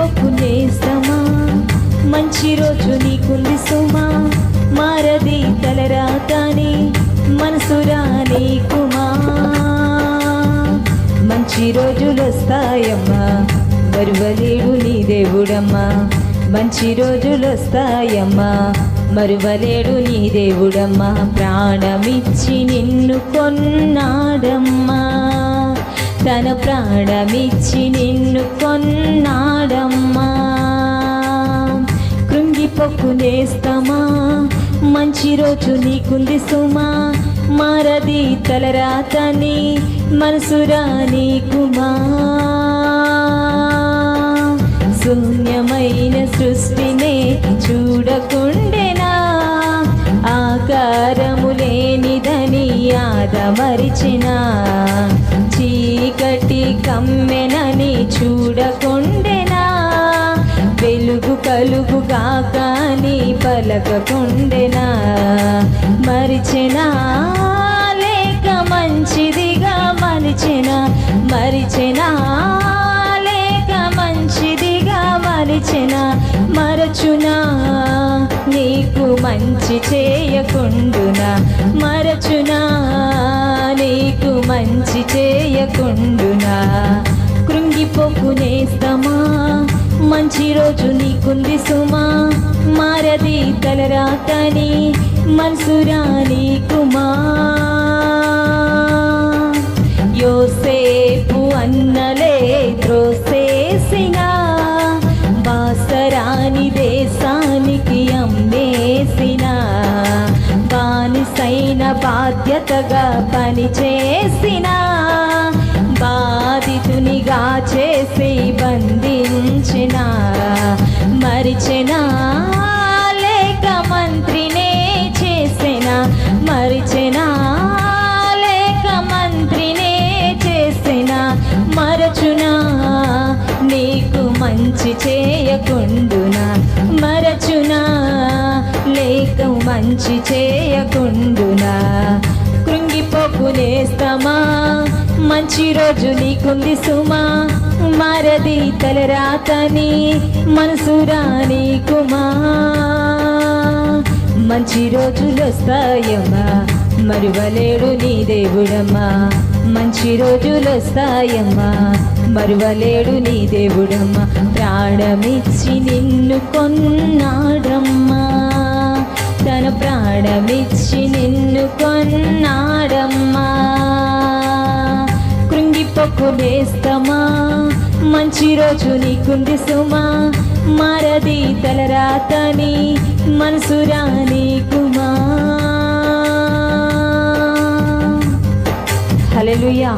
కృంగిపోకు మంచి రోజు నీకుంది సుమా మారది తలరాతాని మనసురా నీకుమా? మంచి రోజులు వస్తాయమ్మా మరువలేడు నీ దేవుడమ్మా. మంచి రోజులు వస్తాయమ్మా మరువలేడు నీ దేవుడమ్మా. ప్రాణమిచ్చి నిన్ను కొన్నాడమ్మా. తన ప్రాణమిచ్చి నిన్ను కొన్న కృంగిపోకు నేస్తమా? మంచి రోజు నీకుంది సుమా. మారది తలరాతని మనసురా నీకుమా శూన్యమైన సృష్టినే చూడకుండెనా? ఆకారము లేనిదని ఆదమరిచినా చీకటి కమ్మెనని చూడకుండా కలుగుగా కానీ పలకకుండెనా? మరిచెనా? లేక మంచిదిగా మరిచెనా? మరిచెనా? లేక మంచిదిగా మరిచెనా? మరచునా? నీకు మంచి చేయకుండునా? మరచునా? నీకు మంచి చేయకుండునా? కృంగిపోకునేస్తమా మంచి రోజు నీకుంది సుమా. మారది తలరాతని మన్సురాని కుమా. యోసేపు అన్నలే త్రోసేసినా. బాసరాని దేశానికి అమ్మేసిన. బానిసైన బాధ్యతగా పనిచేసిన. బాధితునిగా చేసి బంధించిన మంచి చేయకుండునా? మరచునా? లేక మంచి చేయకుండునా? కృంగిపోకులేస్తామా మంచి రోజు నీకుంది సుమా? మారది తలరాతని రాని కుమా? మంచి రోజులు వస్తాయమ్మా మరువలేడు నీ దేవుడమ్మా. మంచి రోజులు వస్తాయమ్మా మరువలేడు నీ దేవుడమ్మ. ప్రాణమిచ్చి నిన్ను కొన్నాడమ్మా. తన ప్రాణమిచ్చి నిన్ను కొన్నాడమ్మా. కృంగిపోకు నేస్తమా. మంచి రోజు నీకుంది సుమా. మరది తలరాతని కుమా. నీకుమా యా